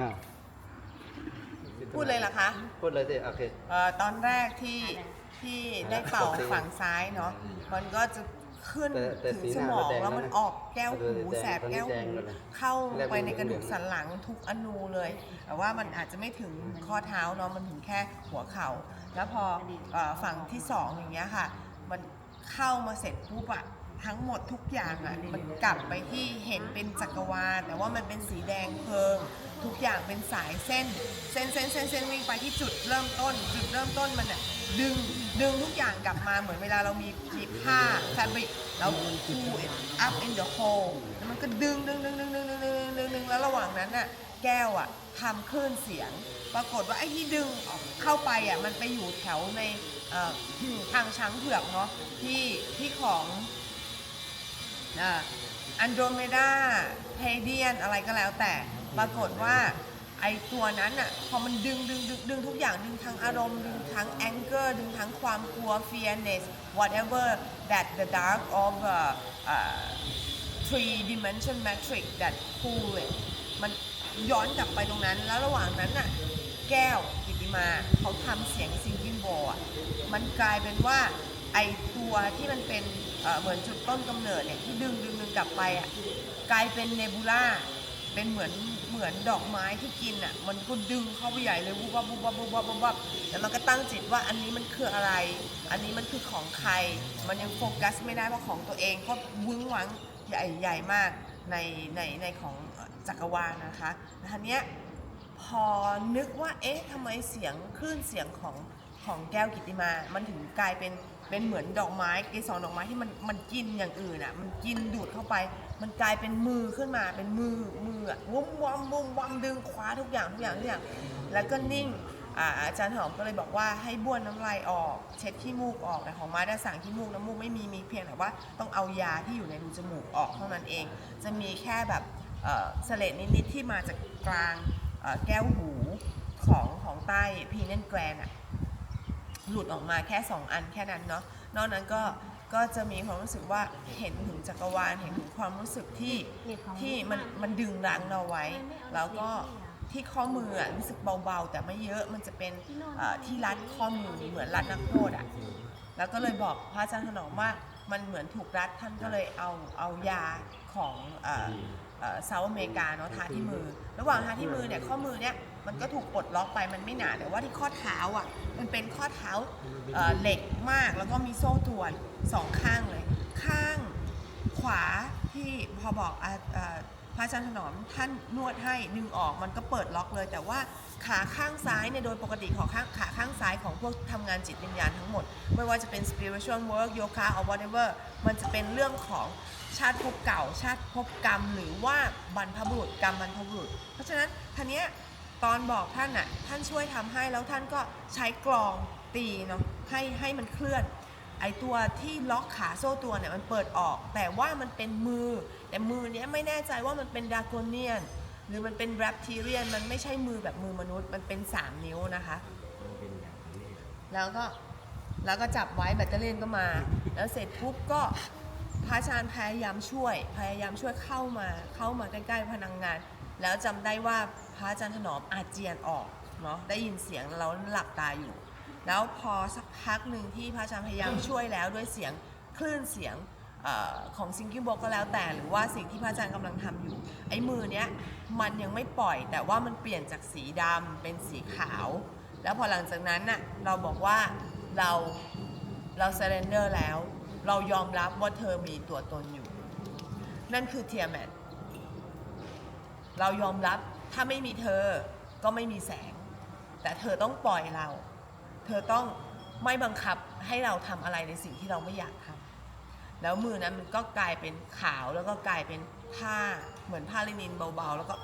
อ่าพูดเลยเหรอคะพูดเลยสิโอเค เอ่อตอนแรกที่ที่ได้เป่าปกติฝั่งซ้ายเนาะมันก็จะขึ้นแต่แต่ถึงสีสหน้ามองก็แดงแล้วมันแล้วนะออกแก้วหูเออแดงแสบแก้วตอนนี้แดงหูแล้วนะเข้าแรกไปในกระดูกเหลืองสันหลังทุกอนูเลย แต่ว่ามันอาจจะไม่ถึงข้อเท้าเนาะมันถึงแค่หัวเข่า แล้วพอเอ่อฝั่งที่สองอย่างเงี้ยค่ะ มันเข้ามาเสร็จปุ๊บอะ ทั้งหมดทุกอย่างอะมันกลับไปที่เห็นเป็นจักรวาลแต่ว่ามันเป็นสีแดงเพลิง ทุกอย่างเป็นสายเส้น เส้นเส้นเส้นเส้นวิ่งไปที่จุดเริ่มต้น จุดเริ่มต้นมันอะดึงดึงทุกอย่างกลับมาเหมือนเวลาเรามีมีผ้าแฟบริกแล้วพู up in the hole แล้วมันก็ดึงดึงดึงดึงดึงดึงดึงดึงดึงแล้วระหว่างนั้นน่ะแก้วอะทำคลื่นเสียง ปรากฏว่าไอ้ที่ดึงเข้าไปอะมันไปอยู่แถวในทางช้างเผือกเนาะที่ที่ของ อันโดเมดาเพเดียนอะไรก็แล้วแต่ปรากฏว่าไอตัวนั้นอะพอมันดึงดึงดึงดึงทุกอย่างดึงทั้งอารมณ์ ดึงทั้ง anger ดึงทั้งความกลัว fearness whatever that the dark of uh, uh, three dimension matrix that pull it มันย้อนกลับไปตรงนั้น แล้วระหว่างนั้นน่ะแก้วกิติมาเขาทำเสียงซิงกิ้งโบอะมันกลายเป็นว่า ไอตัวที่มันเป็นเหมือนจุดต้นกำเนิดเนี่ยที่ดึงดึงดึงกลับไปอะกลายเป็นเนบูล่าเป็นเหมือนเหมือนดอกไม้ที่กินอะมันก็ดึงเข้าไปใหญ่เลยวุบวับวุบวับวุบวับวุบวับแล้วมันก็ตั้งจิตว่าอันนี้มันคืออะไร อันนี้มันคือของใคร มันยังโฟกัสไม่ได้ว่าะของตัวเองก็วึ้งวังใหญ่ใหญ่มากในในในของจักรวาลนะคะทีเนี้ยพอนึกว่าเอ๊ะทำไมเสียงคลื่นเสียงของของแก้วกิติมา มันถึงกลายเป็น เป็นเหมือนดอกไม้เกสรดอกไม้ที่มันมันกินอย่างอื่นอะ มันกินดูดเข้าไป มันกลายเป็นมือขึ้นมาเป็นมือมืออะวุ้มวัมวุ้มวัมดึงคว้าทุกอย่างทุกอย่างทุกอย่างแล้วก็นิ่งอ่าอาจารย์หอมก็เลยบอกว่าให้บ้วนน้ำลายออก เช็ดขี้มูกออกแต่ของไม้ได้สั่งขี้มูกน้ำมูกไม่มีมีเพียงแต่ว่าต้องเอายาที่อยู่ในรูจมูกออกเท่านั้นเอง จะมีแค่แบบเอ่อเสลดนิดๆที่มาจากกลางแก้วหูของของใต้พีเนนแกรนอะ หลุดออกมาแค่ 2 อันแค่นั้นเนาะนอกนั้นก็ก็จะมีความรู้สึกว่าเห็นถึงจักรวาลเห็นถึงความรู้สึกที่ที่มันมันดึงรั้งเราไว้ แล้วก็ที่ข้อมืออะรู้สึกเบาๆ แต่ไม่เยอะมันจะเป็นเอ่อที่รัดข้อมือเหมือนรัดนักโทษอะแล้วก็เลยบอกพระอาจารย์ถนอมว่ามันเหมือนถูกรัดท่านก็เลยเอาเอายาของเอ่อเซาท์อเมริกาเนาะทาที่มือ ระหว่างทาที่มือเนี่ยข้อมือเนี่ย มันก็ถูกปลดล็อกไปมันไม่หนาแต่ว่าที่ข้อเท้าอะ มันเป็นข้อเท้าเอ่อเหล็กมากแล้วก็มีโซ่ตรวนสองข้างเลย ข้างขวาที่พอบอกอะเอ่อพระอาจารย์ถนอมท่านนวดให้ดึงออกมันก็เปิดล็อกเลย แต่ว่าขาข้างซ้ายเนี่ยโดยปกติของข้างขาข้างซ้ายของพวกทำงานจิตวิญญาณทั้งหมด ไม่ว่าจะเป็น spiritual work yoga or whatever มันจะเป็นเรื่องของชาติภพเก่า ชาติภพกรรม หรือว่าบรรพบุรุษกรรมบรรพบุรุษ เพราะฉะนั้นทีเนี้ย ตอนบอกท่านน่ะท่านช่วยทำให้แล้วท่านก็ใช้กลองตีเนาะให้ให้มันเคลื่อน ไอตัวที่ล็อกขาโซ่ตัวเนี่ยมันเปิดออก แต่ว่ามันเป็นมือ แต่มือเนี้ยไม่แน่ใจว่ามันเป็นดากเนียน หรือมันเป็นแรปทีเรียนมันไม่ใช่มือแบบมือมนุษย์มันเป็น 3 นิ้วนะคะแล้วก็แล้วก็จับไว้แบตเตอรี่ก็มา แล้วเสร็จปุ๊บก็พระอาจารย์พยายามช่วย พยายามช่วยเข้ามาเข้ามาใกล้ๆพนักงงาน แล้วจำได้ว่าพระอาจารย์ถนอมอาเจียนออกเนาะได้ยินเสียงเราหลับตาอยู่ แล้วพอสักพักหนึ่งที่พระอาจารย์พยายามช่วยแล้วด้วยเสียงคลื่นเสียงออของซิงกิ้งบอกก็แล้วแต่หรือว่าสิ่งที่พระอาจารย์กำลังทำอยู่ ไอ้มือเนี้ยมันยังไม่ปล่อยแต่ว่ามันเปลี่ยนจากสีดำเป็นสีขาว แล้วพอหลังจากนั้นน่ะเราบอกว่าเราเรา surrender แล้ว เรายอมรับว่าเธอมีตัวตนอยู่ นั่นคือเทียแมท เรายอมรับถ้าไม่มีเธอก็ไม่มีแสง แต่เธอต้องปล่อยเรา เธอต้องไม่บังคับให้เราทำอะไรในสิ่งที่เราไม่อยากทำแล้วมือนั้นมันก็กลายเป็นขาวแล้วก็กลายเป็นผ้าเหมือนผ้าลินินเบาๆ แล้วก็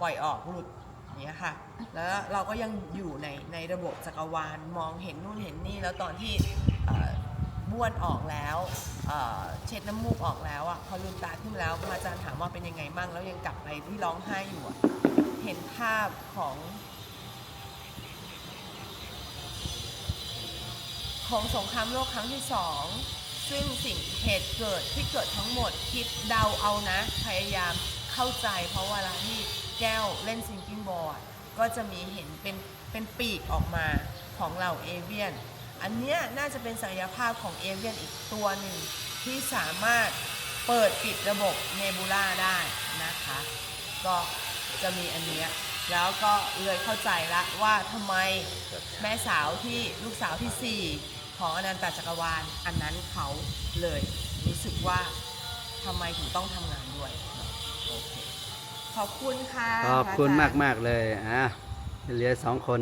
ปล่อยออกหลุดอย่างเงี้ยค่ะ แล้วเราก็ยังอยู่ในในระบบจักรวาลมองเห็นนู่นเห็นนี่แล้วตอนที่ บ้วนออกแล้วเอ่อเช็ดน้ำมูกออกแล้วอะพอลืมตาขึ้นมาแล้วอาจารย์ถามว่าเป็นยังไงบ้างแล้วยังกลับไปที่ร้องไห้อยู่อะเห็นภาพของของสงครามโลกครั้งที่สองซึ่งสิ่งเหตุเกิดที่เกิดทั้งหมดคิดเดาเอานะ พยายามเข้าใจเพราะเวลาที่แก้วเล่นซิงกิ้งบอลก็จะมีเห็นเป็นเป็นปีกออกมาของเหล่าเอเวียน อันเนี้ยน่าจะเป็นศักยภาพของเอเวียนอีกตัวหนึ่งที่สามารถเปิดปิดระบบเนบูล่าได้นะคะ ก็จะมีอันเนี้ยแล้วก็เลยเข้าใจละว่าทำไมแม่สาวที่ลูกสาวที่ 4 ของอนันตจักรวาล อันนั้นเขาเลยรู้สึกว่าทำไมถึงต้องทำงานด้วยโอเคขอบคุณค่ะขอบคุณพระมากจรย์มากๆเลยอะเหลือสองคน